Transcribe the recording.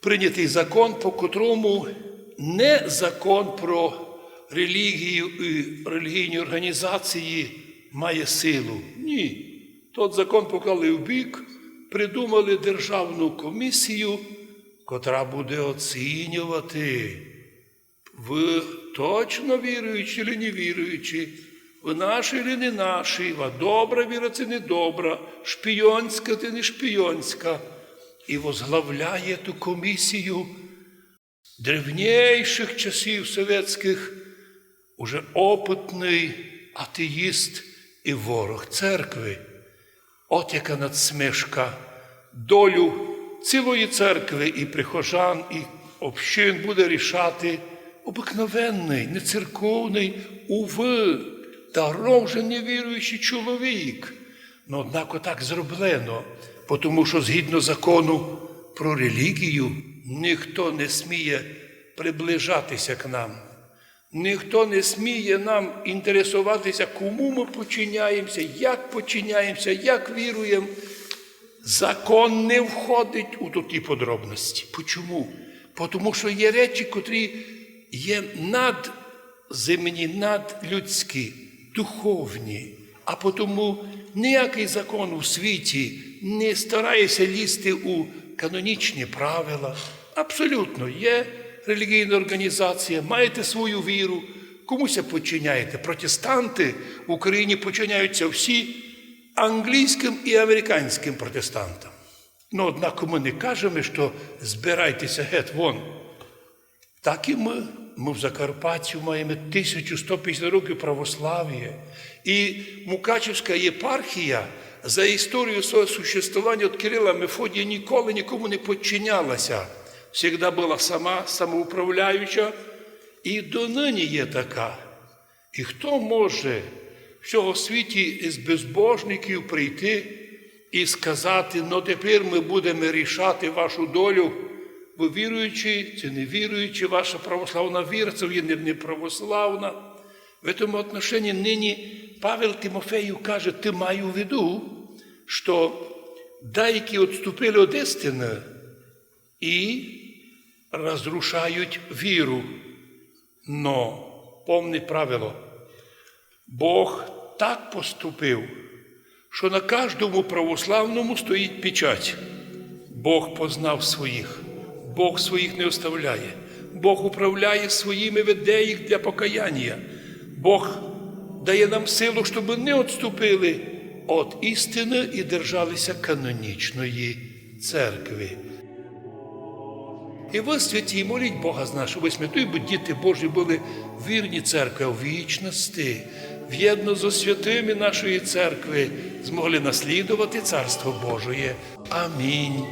прийнятий закон, по котрому не закон про релігію і релігійні організації має силу. Ні. Тот закон поклали в бік, придумали державну комісію, котра буде оцінювати. Ви точно віруючі чи не віруючі, ви наші чи не наші, ви добра віра чи не добра, шпійонська чи не шпійонська. І возглавляє ту комісію древнейших часів совєтських, уже опитний атеїст і ворог церкви. От яка надсмішка долю цілої церкви і прихожан, і общин буде рішати обикновенний, не церковний, уви, даром же невіруючий чоловік. Ну, однак отак зроблено, тому що згідно закону про релігію ніхто не сміє приближатися к нам. Ніхто не сміє нам інтересуватися, кому ми починяємося, як починяємося, як віруємо. Закон не входить у ті подробності. Чому? Тому що є речі, котрі є надземні, надлюдські, духовні. А тому ніякий закон у світі не старається лізти у канонічні правила. Абсолютно є релігійна організація, маєте свою віру, комусь починяєте. Протестанти в Україні починяються всі англійським і американським протестантам. Ну, однак ми не кажемо, що збирайтеся геть вон. Так і ми. Ми в Закарпатті маємо 1150 років православ'я. І Мукачівська єпархія за історію свого существування від Кирила Мефодія ніколи нікому не підчинялася. Всегда була сама самоуправляюча і донині є така. І хто може в цього світі із безбожників прийти і сказати, ну тепер ми будемо рішати вашу долю, ви віруючі чи не віруючі, ваша православна віра, це є не православна. В цьому отношенні нині Павел Тимофею каже, ти маю в виду, що деякі відступили від істини і розрушають віру. Но помни правило, Бог так поступив, що на кожному православному стоїть печать. Бог познав своїх, Бог своїх не оставляє, Бог управляє своїми веде їх для покаяння. Бог дає нам силу, щоб не відступили від істини і держалися канонічної церкви. І ви, святі, моліть Бога з нашого святої, бо діти Божі були вірні церкви в вічності, в'єдно зо святими нашої церкви, змогли наслідувати Царство Божоє. Амінь.